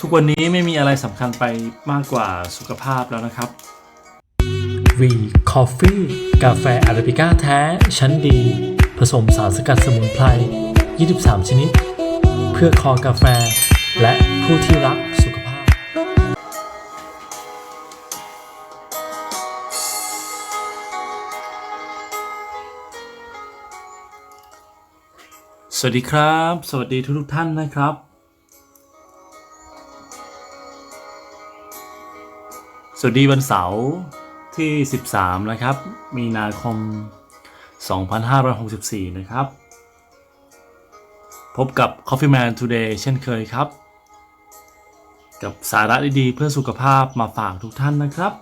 ทุกวันนี้ไม่มีอะไรสำคัญไปมากกว่าสุขภาพแล้วนะครับ V Coffee กาแฟอาราบิก้าแท้ ชั้นดี ผสมสารสกัดสมุนไพร 23 ชนิด เพื่อคอกาแฟ และผู้ที่รักสุขภาพ สวัสดีครับ สวัสดีทุกทท่านนะครับ วัสดีวันเสาร์ที่ 13 นะครับ มีนาคม 2564 นะครับ พบกับ Coffee Man Today เช่นเคยครับ กับสาระดีๆเพื่อสุขภาพมาฝากทุกท่านนะครับ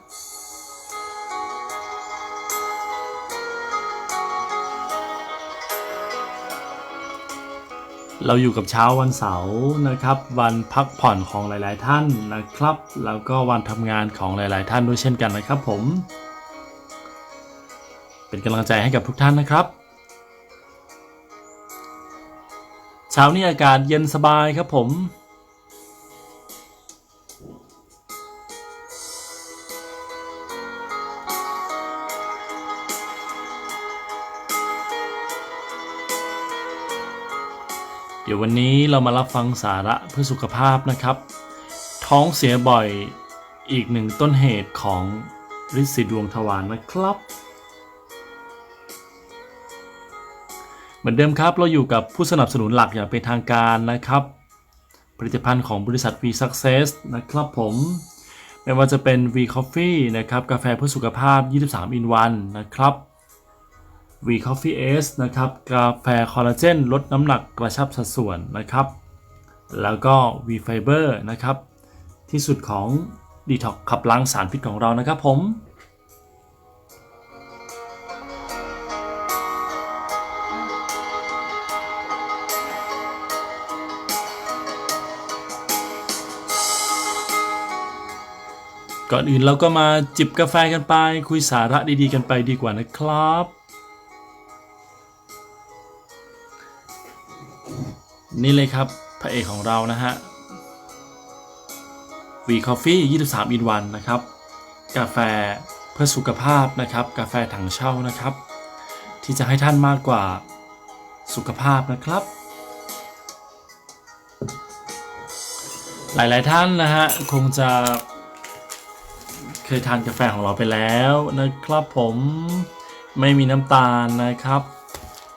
เราอยู่กับเช้าวันเสาร์นะครับ วันพักผ่อนของหลาย ๆ ท่านนะครับ แล้วก็วันทำงานของหลาย ๆ ท่านด้วยเช่นกันนะครับ ผม เป็นกำลังใจให้กับทุกท่านนะครับ เช้านี้อากาศเย็นสบายครับผม ดี๋ยววันนี้เรามารับฟังสาระเพื่อสุขภาพนะครับ ท้องเสียบ่อยอีกหนึ่งต้นเหตุของฤทธิ์สีดวงทวารนะครับ เหมือนเดิมครับเราอยู่กับผู้สนับสนุนหลักอย่างเป็นทางการนะครับ ผลิตภัณฑ์ของบริษัท V Success นะครับผมไม่ว่าจะเป็น V Coffee นะครับกาแฟเพื่อสุขภาพ 23 in 1นะครับ V Coffee S นะครับ กาแฟคอลลาเจนลดน้ำหนักกระชับสัดส่วนนะครับ แล้วก็ V Fiber นะครับ ที่สุดของดีท็อกขับล้างสารพิษของเรานะครับผมก่อนอื่นเราก็มาจิบกาแฟกันไป คุยสาระดีๆกันไปดีกว่านะครับ นี่เลยครับ พระเอกของเรานะฮะ V Coffee 23 in 1นะครับ กาแฟเพื่อสุขภาพนะครับ กาแฟถังเช่านะครับ ที่จะให้ท่านมากกว่าสุขภาพนะครับ หลายๆท่านนะฮะ คงจะเคยทานกาแฟของเราไปแล้วนะครับผมไม่มีน้ำตาลนะครับ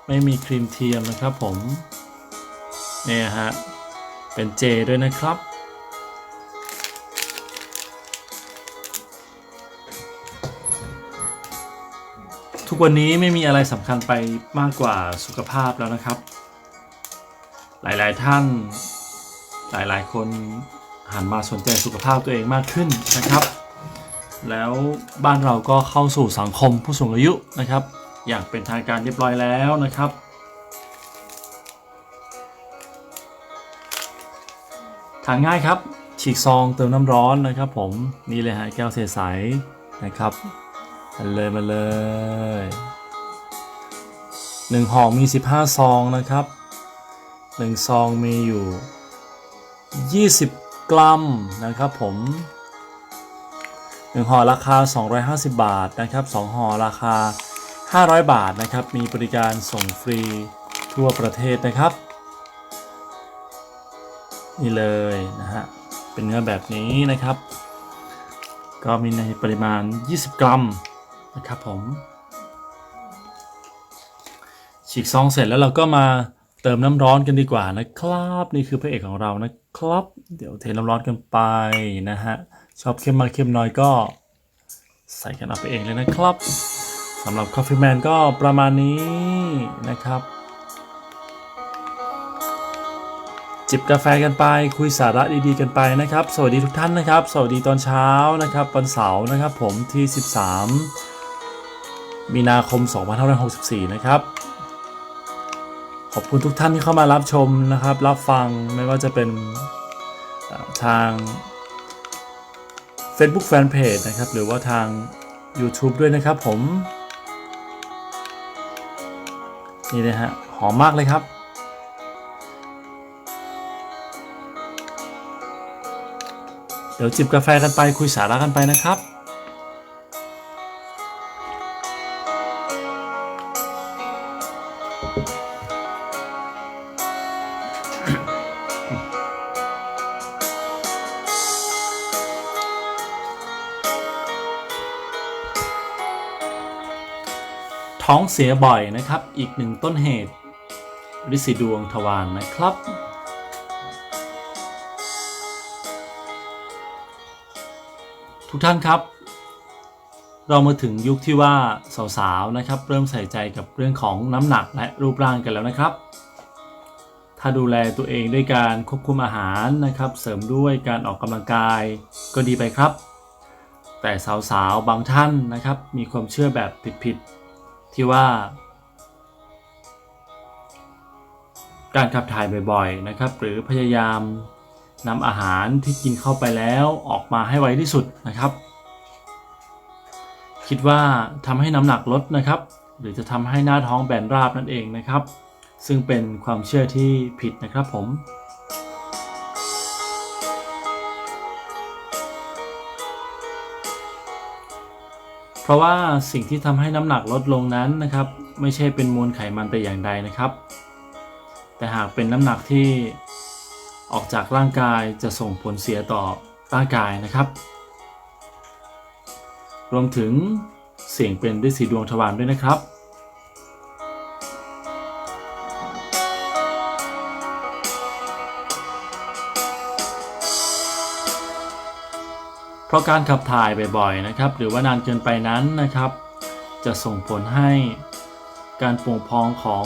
ไม่มีครีมเทียมนะครับผม เนี่ยฮะ เป็นเจด้วยนะครับ ทุกวันนี้ไม่มีอะไรสำคัญไปมากกว่าสุขภาพแล้วนะครับ หลายๆท่าน หลายๆ คนหันมาสนใจสุขภาพตัวเองมากขึ้นนะครับ แล้วบ้านเราก็เข้าสู่สังคมผู้สูงอายุนะครับ อย่างเป็นทางการเรียบร้อยแล้วนะครับ ทานง่ายครับ ฉีกซองเติมน้ำร้อนนะครับ ผมนี่เลยฮะแก้วใสๆนะครับมาเลยมาเลยหนึ่งห่อมี 15 ซองนะครับหนึ่งซองมีอยู่ 20 กรัมนะครับผมหนึ่งห่อราคา 250 บาทนะครับสองห่อราคา 500 บาทนะครับ มีบริการส่งฟรีทั่วประเทศนะครับ นี่เลยนะฮะ เป็นเนื้อแบบนี้นะครับ ก็มีในปริมาณ 20 กรัมนะครับผม ฉีกซองเสร็จแล้วเราก็มาเติมน้ำร้อนกันดีกว่านะครับ นี่คือพระเอกของเรานะครับ เดี๋ยวเทน้ำร้อนกันไปนะฮะ ชอบเข้มมากเข้มน้อยก็ใส่กันเอาไปเองเลยนะครับสำหรับ Coffee Man ก็ประมาณนี้นะครับ จิบกาแฟกันไปคุยสาระดีๆกันไปนะครับ สวัสดีทุกท่านนะครับ สวัสดีตอนเช้านะครับวันเสาร์นะครับผมที่ 13 มีนาคม 2564 นะครับ ขอบคุณทุกท่านที่เข้ามารับชมนะครับ รับฟังไม่ว่าจะเป็นทาง Facebook Fanpage นะครับ หรือว่าทาง YouTube ด้วยนะครับผม นี่นะฮะหอมมากเลยครับ เดี๋ยวจิบกาแฟกันไปคุยสาระกันไปนะครับท้องเสียบ่อยนะครับ อีกหนึ่งต้นเหตุ ริสีดวงทวารนะครับ ทุกท่านครับ เรามาถึงยุคที่ว่าสาวๆนะครับ เริ่มใส่ใจกับเรื่องของน้ำหนักและรูปร่างกันแล้วนะครับ ถ้าดูแลตัวเองด้วยการควบคุมอาหารนะครับ เสริมด้วยการออกกำลังกายก็ดีไปครับ แต่สาวๆบางท่านนะครับ มีความเชื่อแบบผิดๆที่ว่าการขับถ่ายบ่อยๆ นะครับ หรือพยายาม นำอาหารที่กินเข้าไปแล้วออกมาให้ไวที่สุดนะครับ คิดว่าทำให้น้ำหนักลดนะครับ หรือจะทำให้หน้าท้องแบนราบนั่นเองนะครับ ซึ่งเป็นความเชื่อที่ผิดนะครับผมเพราะว่าสิ่งที่ทำให้น้ำหนักลดลงนั้นนะครับ ไม่ใช่เป็นมวลไขมันแต่อย่างใดนะครับ แต่หากเป็นน้ำหนักที่ ออกจากร่างกายจะส่งผลเสียต่อร่างกายนะครับ รวมถึงเสี่ยงเป็นฤทธิ์สีดวงทวารด้วยนะครับ เพราะการขับถ่ายบ่อยๆนะครับ หรือว่านานเกินไปนั้นนะครับ จะส่งผลให้การป่งพองของ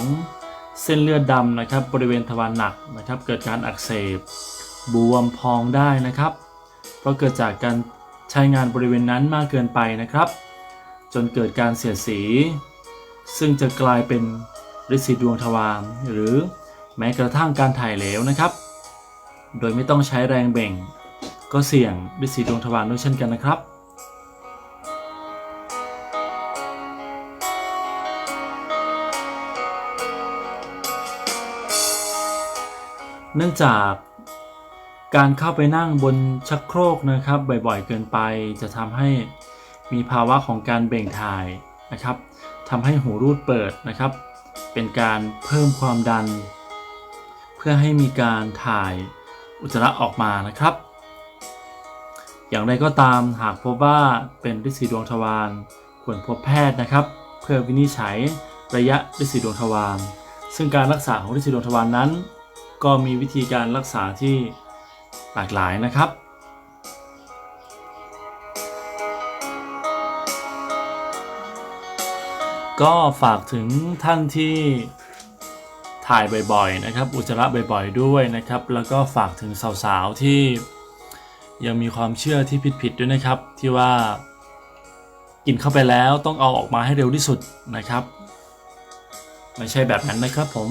เส้นเลือดดำนะครับบริเวณทวารหนักนะครับ เกิดการอักเสบบวมพองได้นะครับ เพราะเกิดจากการใช้งานบริเวณนั้นมากเกินไปนะครับ จนเกิดการเสียดสี ซึ่งจะกลายเป็นฤทธิ์สีดวงทวารหรือแม้กระทั่งการถ่ายเหลวนะครับ โดยไม่ต้องใช้แรงเบ่ง ก็เสี่ยงฤทธิ์สีดวงทวารด้วยเช่นกันนะครับ เนื่องจากการเข้าไปนั่งบนชักโครกนะครับ บ่อยๆเกินไปจะทำให้มีภาวะของการเบ่งถ่ายนะครับทำให้หูรูดเปิดนะครับ เป็นการเพิ่มความดัน เพื่อให้มีการถ่ายอุจจาระออกมานะครับ อย่างไรก็ตามหากพบว่าเป็นฤทธิ์สีดวงทวารควรพบแพทย์นะครับ เพื่อวินิจฉัยระยะฤทธิ์สีดวงทวารซึ่งการรักษาของฤทธิ์สีดวงทวารนั้น ก็มีวิธีการรักษาที่หลากหลายนะครับ ก็ฝากถึงท่านที่ถ่ายบ่อยๆนะครับ อุจจาระบ่อยๆด้วยนะครับ แล้วก็ฝากถึงสาวๆที่ยังมีความเชื่อที่ผิดๆด้วยนะครับ ที่ว่ากินเข้าไปแล้วต้องเอาออกมาให้เร็วที่สุดนะครับ ไม่ใช่แบบนั้นนะครับผม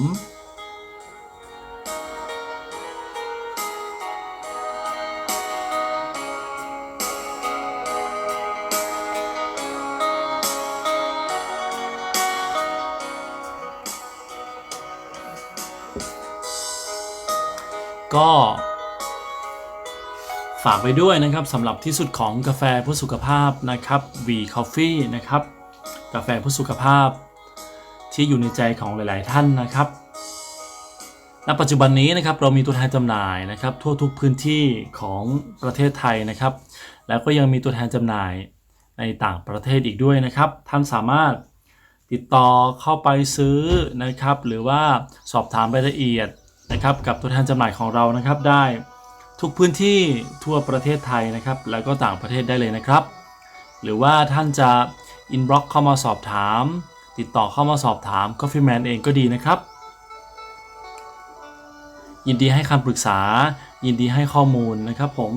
ก็ฝากไปด้วยนะครับสำหรับที่สุดของกาแฟเพื่อสุขภาพนะครับ V Coffee นะครับ กาแฟเพื่อสุขภาพ ที่อยู่ในใจของหลาย ๆ ท่านนะครับณปัจจุบันนี้นะครับเรามีตัวแทนจำหน่ายนะครับ ทั่วทุกพื้นที่ของประเทศไทยนะครับ แล้วก็ยังมีตัวแทนจำหน่ายในต่างประเทศอีกด้วยนะครับ ท่านสามารถติดต่อเข้าไปซื้อนะครับ หรือว่าสอบถามรายละเอียด นะครับกับตัวแทนจำหน่ายของเรานะครับได้ทุกพื้นที่ทั่วประเทศไทยนะครับ แล้วก็ต่างประเทศได้เลยนะครับ หรือว่าท่านจะอินบ็อกเข้ามาสอบถาม ติดต่อเข้ามาสอบถาม Coffee Man เองก็ดีนะครับ ยินดีให้คำปรึกษา ยินดีให้ข้อมูลนะครับผม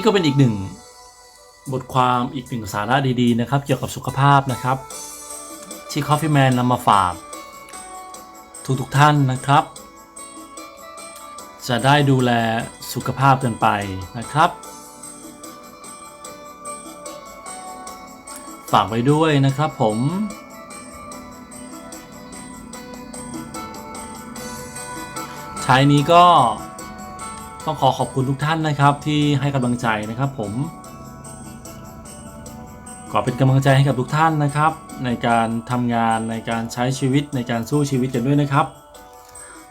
นี่ก็เป็นอีกหนึ่งบทความอีกหนึ่งสาระดีๆนะครับ เกี่ยวกับสุขภาพนะครับ ที่ Coffee Man นำมาฝาก ทุกๆท่านนะครับ จะได้ดูแลสุขภาพกันไปนะครับ ฝากไว้ด้วยนะครับผมท้ายนี้ก็ ต้องขอขอบคุณทุกท่านนะครับที่ให้กำลังใจนะครับผมขอเป็นกำลังใจให้กับทุกท่านนะครับ ในการทำงานในการใช้ชีวิตในการสู้ชีวิตกันด้วยนะครับ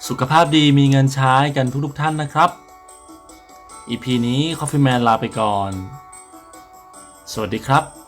สุขภาพดีมีเงินใช้กันทุกๆท่านนะครับ EP นี้ Coffee Man ลาไปก่อน สวัสดีครับ